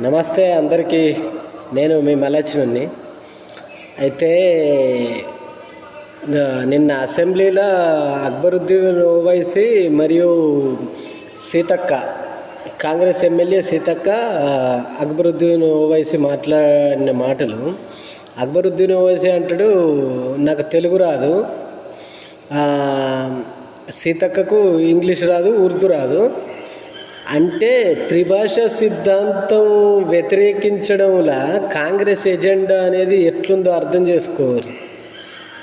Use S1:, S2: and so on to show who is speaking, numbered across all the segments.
S1: నమస్తే అందరికీ. నేను మీ మల్లచ్చినుని అయితే నిన్న అసెంబ్లీలో అక్బరుద్దీన్ ఓవైసీ మరియు సీతక్క కాంగ్రెస్ ఎమ్మెల్యే సీతక్క అక్బరుద్దీన్ ఓవైసీ మాట్లాడిన మాటలు. అక్బరుద్దీన్ ఓవైసీ అంటాడు నాకు తెలుగు రాదు. సీతక్కకు ఇంగ్లీష్ రాదు ఉర్దూ రాదు. అంటే త్రిభాష సిద్ధాంతం వ్యతిరేకించడంలా కాంగ్రెస్ ఎజెండా అనేది ఎట్లుందో అర్థం చేసుకోవాలి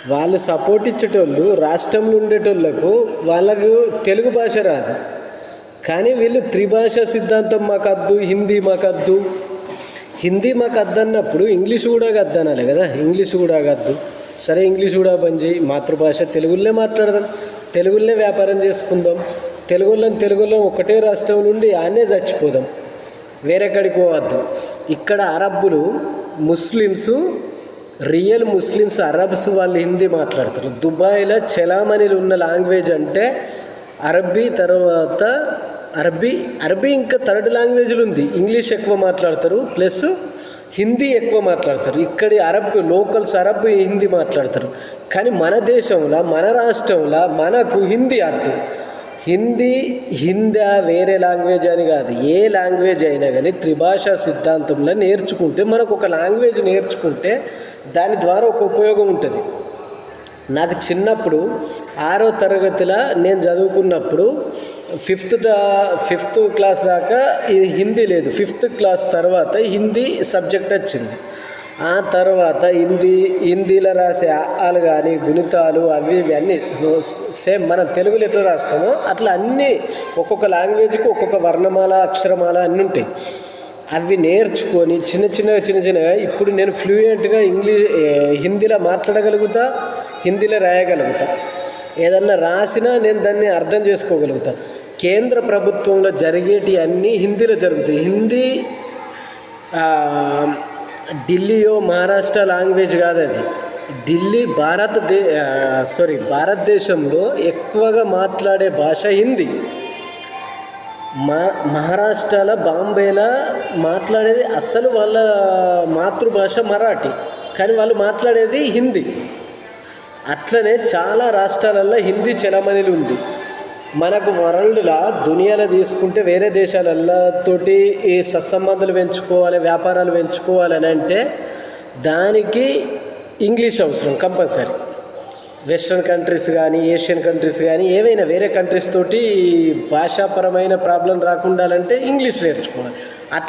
S1: వాళ్ళు సపోర్ట్ ఇచ్చేటోళ్ళు రాష్ట్రంలో ఉండేటోళ్ళకు వాళ్ళకు తెలుగు భాష రాదు. కానీ వీళ్ళు త్రిభాష సిద్ధాంతం మాకద్దు హిందీ మాకద్దు. హిందీ మాకు అద్దన్నప్పుడు ఇంగ్లీష్ కూడా అద్దనాలి కదా ఇంగ్లీష్ కూడా కద్దు. సరే ఇంగ్లీష్ కూడా పని చేయి మాతృభాష తెలుగులోనే మాట్లాడదాం తెలుగులోనే వ్యాపారం చేసుకుందాం. తెలుగులో తెలుగులో ఒకటే రాష్ట్రం నుండి ఆనే చచ్చిపోదాం. వేరెక్కడికి పోవద్దు. ఇక్కడ అరబ్బులు ముస్లిమ్స్ రియల్ ముస్లిమ్స్ అరబ్స్ వాళ్ళు హిందీ మాట్లాడతారు. దుబాయ్లో చలామణిలు ఉన్న లాంగ్వేజ్ అంటే అరబీ తర్వాత అరబీ అరబీ ఇంకా థర్డ్ లాంగ్వేజ్లు ఉంది. ఇంగ్లీష్ ఎక్కువ మాట్లాడతారు ప్లస్ హిందీ ఎక్కువ మాట్లాడతారు. ఇక్కడి అరబ్ లోకల్స్ అరబ్ హిందీ మాట్లాడతారు. కానీ మన దేశంలో మన రాష్ట్రంలో మనకు హిందీ అర్థం హిందీ హిందా వేరే లాంగ్వేజ్ అని కాదు. ఏ లాంగ్వేజ్ అయినా కానీ త్రిభాషా సిద్ధాంతంలో నేర్చుకుంటే మనకు ఒక లాంగ్వేజ్ నేర్చుకుంటే దాని ద్వారా ఒక ఉపయోగం ఉంటుంది. నాకు చిన్నప్పుడు ఆరో తరగతిలో నేను చదువుకున్నప్పుడు ఫిఫ్త్ దా ఫిఫ్త్ క్లాస్ దాకా హిందీ లేదు. ఫిఫ్త్ క్లాస్ తర్వాత హిందీ సబ్జెక్ట్ వచ్చింది. ఆ తర్వాత హిందీ హిందీలో రాసే ఆలు కానీ గుణితాలు అవి ఇవి అన్నీ సేమ్ మనం తెలుగులో ఎట్లా రాస్తామో అట్లా అన్నీ ఒక్కొక్క లాంగ్వేజ్కి ఒక్కొక్క వర్ణమాల అక్షరమాల అన్నీ ఉంటాయి. అవి నేర్చుకొని చిన్న చిన్నగా చిన్న చిన్నగా ఇప్పుడు నేను ఫ్లూయెంట్గా ఇంగ్లీష్ హిందీలో మాట్లాడగలుగుతా హిందీలో రాయగలుగుతా. ఏదన్నా రాసినా నేను దాన్ని అర్థం చేసుకోగలుగుతా. కేంద్ర ప్రభుత్వంలో జరిగేటి అన్నీ హిందీలో జరుగుతాయి. హిందీ ఢిల్లీయో మహారాష్ట్ర లాంగ్వేజ్ కాదు అది. ఢిల్లీ భారతదే సారీ భారతదేశంలో ఎక్కువగా మాట్లాడే భాష హిందీ. మా మహారాష్ట్రలో బాంబేలో మాట్లాడేది అస్సలు వాళ్ళ మాతృభాష మరాఠీ. కానీ వాళ్ళు మాట్లాడేది హిందీ. అట్లనే చాలా రాష్ట్రాలలో హిందీ చలమణిలు ఉంది మనకు వరల్డ్లా దునియాలో తీసుకుంటే వేరే దేశాలతోటి ఈ సత్సంబంధాలు పెంచుకోవాలి వ్యాపారాలు పెంచుకోవాలని అంటే దానికి ఇంగ్లీష్ అవసరం కంపల్సరీ. వెస్ట్రన్ కంట్రీస్ కానీ ఏషియన్ కంట్రీస్ కానీ ఏవైనా వేరే కంట్రీస్ తోటి భాషాపరమైన ప్రాబ్లం రాకుండా ఇంగ్లీష్ నేర్చుకోవాలి. అట్లా